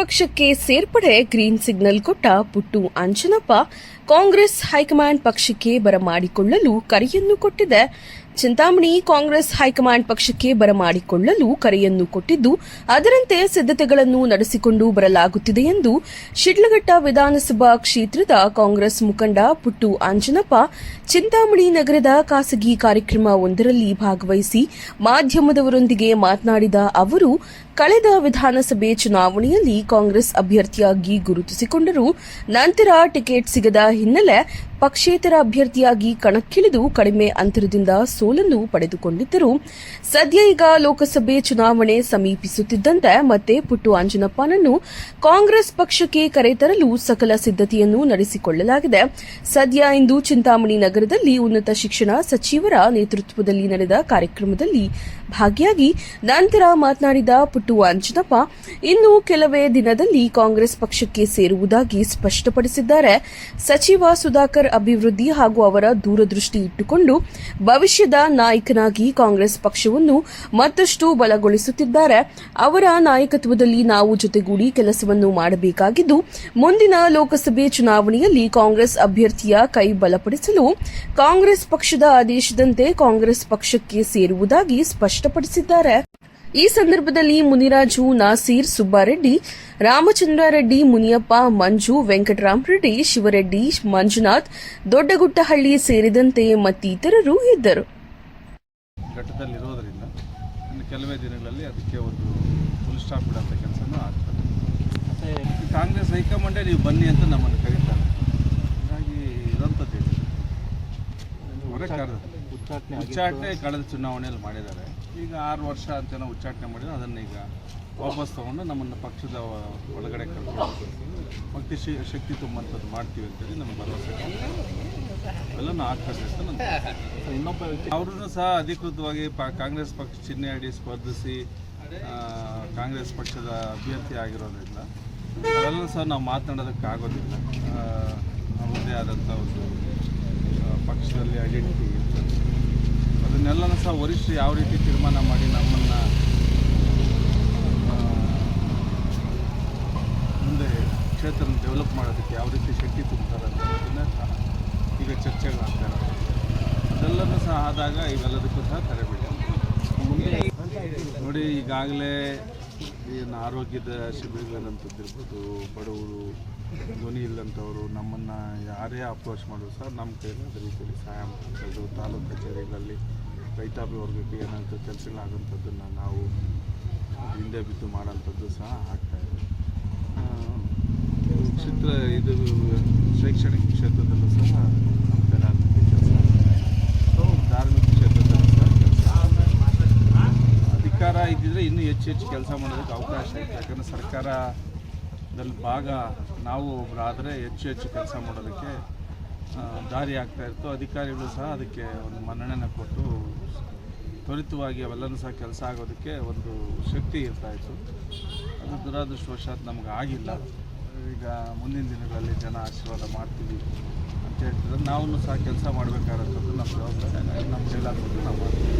ಪಕ್ಷಕ್ಕೆ ಸೇರ್ಪಡೆ green signal ಕೊಟ್ಟ ಪುಟ್ಟು ಅಂಜನಪ್ಪ ಕಾಂಗ್ರೆಸ್ ಹೈಕಮಾಂಡ್ ಪಕ್ಷಕ್ಕೆ ಬರಮಾಡಿಕೊಳ್ಳಲು ಕರೆಯನ್ನು ಕೊಟ್ಟಿದೆ. ಚಿಂತಾಮಣಿ ಕಾಂಗ್ರೆಸ್ ಹೈಕಮಾಂಡ್ ಪಕ್ಷಕ್ಕೆ ಬರಮಾಡಿಕೊಳ್ಳಲು ಕರೆಯನ್ನು ಕೊಟ್ಟಿದ್ದು, ಅದರಂತೆ ಸಿದ್ಧತೆಗಳನ್ನು ನಡೆಸಿಕೊಂಡು ಬರಲಾಗುತ್ತಿದೆ ಎಂದು ಶಿಡ್ಲಘಟ್ಟ ವಿಧಾನಸಭಾ ಕ್ಷೇತ್ರದ ಕಾಂಗ್ರೆಸ್ ಮುಖಂಡ ಪುಟ್ಟು ಅಂಜನಪ್ಪ, ಚಿಂತಾಮಣಿ ನಗರದ ಖಾಸಗಿ ಕಾರ್ಯಕ್ರಮವೊಂದರಲ್ಲಿ ಭಾಗವಹಿಸಿ ಮಾಧ್ಯಮದವರೊಂದಿಗೆ ಮಾತನಾಡಿದ ಅವರು, ಕಳೆದ ವಿಧಾನಸಭೆ ಚುನಾವಣೆಯಲ್ಲಿ ಕಾಂಗ್ರೆಸ್ ಅಭ್ಯರ್ಥಿಯಾಗಿ ಗುರುತಿಸಿಕೊಂಡರು ನಂತರ ಟಿಕೆಟ್ ಸಿಗದ ಹಿನ್ನೆಲೆ ಪಕ್ಷೇತರ ಅಭ್ಯರ್ಥಿಯಾಗಿ ಕಣಕ್ಕಿಳಿದು ಕಡಿಮೆ ಅಂತರದಿಂದ ಸೋಲನ್ನು ಪಡೆದುಕೊಂಡಿದ್ದರು. ಸದ್ಯ ಈಗ ಲೋಕಸಭೆ ಚುನಾವಣೆ ಸಮೀಪಿಸುತ್ತಿದ್ದಂತೆ ಮತ್ತೆ ಪುಟ್ಟು ಅಂಜನಪ್ಪನನ್ನು ಕಾಂಗ್ರೆಸ್ ಪಕ್ಷಕ್ಕೆ ಕರೆತರಲು ಸಕಲ ಸಿದ್ಧತೆಯನ್ನು ನಡೆಸಿಕೊಳ್ಳಲಾಗಿದೆ. ಸದ್ಯ ಇಂದು ಚಿಂತಾಮಣಿ ನಗರದಲ್ಲಿ ಉನ್ನತ ಶಿಕ್ಷಣ ಸಚಿವರ ನೇತೃತ್ವದಲ್ಲಿ ನಡೆದ ಕಾರ್ಯಕ್ರಮದಲ್ಲಿ ಭಾಗಿಯಾಗಿ ನಂತರ ಮಾತನಾಡಿದ ಪುಟ್ಟು ಅಂಜನಪ್ಪ, ಇನ್ನು ಕೆಲವೇ ದಿನದಲ್ಲಿ ಕಾಂಗ್ರೆಸ್ ಪಕ್ಷಕ್ಕೆ ಸೇರುವುದಾಗಿ ಸ್ಪಷ್ಟಪಡಿಸಿದ್ದಾರೆ. ಸಚಿವ ಸುಧಾಕರ್ ಅಭಿವೃದ್ಧಿ ಹಾಗೂ ಅವರ ದೂರದೃಷ್ಟಿ ಇಟ್ಟುಕೊಂಡು ಭವಿಷ್ಯದ ನಾಯಕನಾಗಿ ಕಾಂಗ್ರೆಸ್ ಪಕ್ಷವನ್ನು ಮತ್ತಷ್ಟು ಬಲಗೊಳಿಸುತ್ತಿದ್ದಾರೆ. ಅವರ ನಾಯಕತ್ವದಲ್ಲಿ ನಾವು ಜೊತೆಗೂಡಿ ಕೆಲಸವನ್ನು ಮಾಡಬೇಕಾಗಿದ್ದು, ಮುಂದಿನ ಲೋಕಸಭೆ ಚುನಾವಣೆಯಲ್ಲಿ ಕಾಂಗ್ರೆಸ್ ಅಭ್ಯರ್ಥಿಯ ಕೈ ಬಲಪಡಿಸಲು ಕಾಂಗ್ರೆಸ್ ಪಕ್ಷದ ಆದೇಶದಂತೆ ಕಾಂಗ್ರೆಸ್ ಪಕ್ಷಕ್ಕೆ ಸೇರುವುದಾಗಿ ಸ್ಪಷ್ಟಪಡಿಸಿದ್ದಾರೆ. ಈ ಸಂದರ್ಭದಲ್ಲಿ ಮುನಿರಾಜು ನಾಸೀರ್ ಸುಬ್ಬಾರೆಡ್ಡಿ ರಾಮಚಂದ್ರಾರೆಡ್ಡಿ ಮುನಿಯಪ್ಪ ಮಂಜು ವೆಂಕಟರಾಮರೆಡ್ಡಿ ಶಿವರೆಡ್ಡಿ ಮಂಜುನಾಥ್ ದೊಡ್ಡಗುಟ್ಟಹಳ್ಳಿ ಸೇರಿದಂತೆ ಮತ್ತಿತರರು ಇದ್ದರು. ಘಟ್ಟದಲ್ಲಿರೋದರಿಂದ ಇನ್ನು ಕೆಲವೇ ದಿನಗಳಲ್ಲಿ ಅದಕ್ಕೆ ಒಂದು ಫುಲ್ ಸ್ಟಾಪ್ ಬಿಡೋಂಥ ಕೆಲಸನೂ ಆಗ್ತದೆ. ಮತ್ತೆ ಕಾಂಗ್ರೆಸ್ ಹೈಕಮಾಂಡೇ ನೀವು ಬನ್ನಿ ಅಂತ ನಮ್ಮನ್ನು ಕರೀತಾರೆ. ಹಾಗಾಗಿ ಇರೋಂಥದ್ದು ಉಚ್ಚಾಟನೆ ಕಳೆದ ಚುನಾವಣೆಯಲ್ಲಿ ಮಾಡಿದ್ದಾರೆ. ಈಗ ಆರು ವರ್ಷ ಅಂತ ಉಚ್ಚಾಟನೆ ಮಾಡಿದ್ರೆ ಅದನ್ನು ಈಗ ವಾಪಸ್ ತೊಗೊಂಡು ನಮ್ಮನ್ನು ಪಕ್ಷದ ಒಳಗಡೆ ಕರ್ಕೊಂಡು ಭಕ್ತಿ ಶಕ್ತಿ ತುಂಬಂಥದ್ದು ಮಾಡ್ತೀವಿ ಅಂತೇಳಿ ನಮ್ಮ ಭರವಸೆ ಎಲ್ಲನೂ ಆಗ್ತದೆ ಅಂತ ಇನ್ನೊಬ್ಬ ಅವ್ರೂ ಸಹ ಅಧಿಕೃತವಾಗಿ ಕಾಂಗ್ರೆಸ್ ಪಕ್ಷ ಚಿಹ್ನೆ ಅಡಿ ಸ್ಪರ್ಧಿಸಿ ಕಾಂಗ್ರೆಸ್ ಪಕ್ಷದ ಅಭ್ಯರ್ಥಿ ಆಗಿರೋದ್ರಿಂದ ಅವೆಲ್ಲ ಸಹ ನಾವು ಮಾತನಾಡೋದಕ್ಕೆ ಆಗೋದಿಲ್ಲ ಆದಂಥ ಒಂದು ಪಕ್ಷದಲ್ಲಿ ಐಡೆಂಟಿಟಿ ಇರ್ತದೆ. ಅದನ್ನೆಲ್ಲನೂ ಸಹ ವರಿಷ್ಠರು ಯಾವ ರೀತಿ ತೀರ್ಮಾನ ಮಾಡಿ ನಮ್ಮನ್ನು ಕ್ಷೇತ್ರನ ಡೆವಲಪ್ ಮಾಡೋದಕ್ಕೆ ಯಾವ ರೀತಿ ಶಕ್ತಿ ತುಂಬ್ತಾರೆ ಅನ್ನೋದನ್ನ ಸಹ ಈಗ ಚರ್ಚೆಗಳಾಗ್ತಾರೆ. ಅದೆಲ್ಲನೂ ಸಹ ಆದಾಗ ಇವೆಲ್ಲದಕ್ಕೂ ಸಹ ತಡೆಬಿಡಿ ನೋಡಿ, ಈಗಾಗಲೇ ಏನು ಆರೋಗ್ಯದ ಶಿಬಿರಗಳಂತದ್ದಿರ್ಬೋದು, ಬಡವರು, ಧ್ವನಿ ಇಲ್ಲಂಥವ್ರು ನಮ್ಮನ್ನು ಯಾರೇ ಅಪ್ರೋಚ್ ಮಾಡೋದು ಸಹ ನಮ್ಮ ಕೈಲಾದ ರೀತಿಯಲ್ಲಿ ಸಹಾಯ ಮಾಡೋದು ತಾಲೂಕು ಕಚೇರಿಗಳಲ್ಲಿ ರೈತಾಪಿ ವರ್ಗಕ್ಕೆ ಏನಂತ ಕೆಲಸಗಳಾಗೋಂಥದ್ದನ್ನು ನಾವು ಹಿಂದೆ ಬಿದ್ದು ಮಾಡೋಂಥದ್ದು ಸಹ ಆಗ್ತಾಯಿದೆ ಕ್ಷೇತ್ರ, ಇದು ಶೈಕ್ಷಣಿಕ ಕ್ಷೇತ್ರದಲ್ಲೂ ಸಹ ನಮ್ಮ ಕೈಲಾದ ಕೆಲಸ. ಸೊ, ಧಾರ್ಮಿಕ ಕ್ಷೇತ್ರದಲ್ಲೂ ಸಹ ಕೆಲಸ. ಅಧಿಕಾರ ಇದ್ದಿದ್ರೆ ಇನ್ನೂ ಹೆಚ್ಚು ಹೆಚ್ಚು ಕೆಲಸ ಮಾಡೋದಕ್ಕೆ ಅವಕಾಶ ಇದೆ ಯಾಕಂದರೆ ಸರ್ಕಾರದಲ್ಲಿ ಭಾಗ ನಾವು ಒಬ್ಬರಾದರೆ ಹೆಚ್ಚು ಹೆಚ್ಚು ಕೆಲಸ ಮಾಡೋದಕ್ಕೆ ದಾರಿ ಆಗ್ತಾ ಇತ್ತು. ಅಧಿಕಾರಿಗಳು ಸಹ ಅದಕ್ಕೆ ಒಂದು ಮನ್ನಣೆನ ಕೊಟ್ಟು ತ್ವರಿತವಾಗಿ ಅವೆಲ್ಲನೂ ಸಹ ಕೆಲಸ ಆಗೋದಕ್ಕೆ ಒಂದು ಶಕ್ತಿ ಇರ್ತಾಯಿತ್ತು ಅದು ದುರಾದೃಷ್ಟವಶಾತ್ ನಮ್ಗೆ ಆಗಿಲ್ಲ. ಈಗ ಮುಂದಿನ ದಿನಗಳಲ್ಲಿ ಜನ ಆಶೀರ್ವಾದ ಮಾಡ್ತೀವಿ ಅಂತ ಹೇಳ್ತಿದ್ರೆ ನಾವು ಸಹ ಕೆಲಸ ಮಾಡಬೇಕಾಗಿರೋದು ನಮ್ಮ ಜವಾಬ್ದಾರಿ. ನಮ್ಮ ಕೈಲಾಗ್ಬೋದು ನಾವು ಮಾಡ್ತೀವಿ.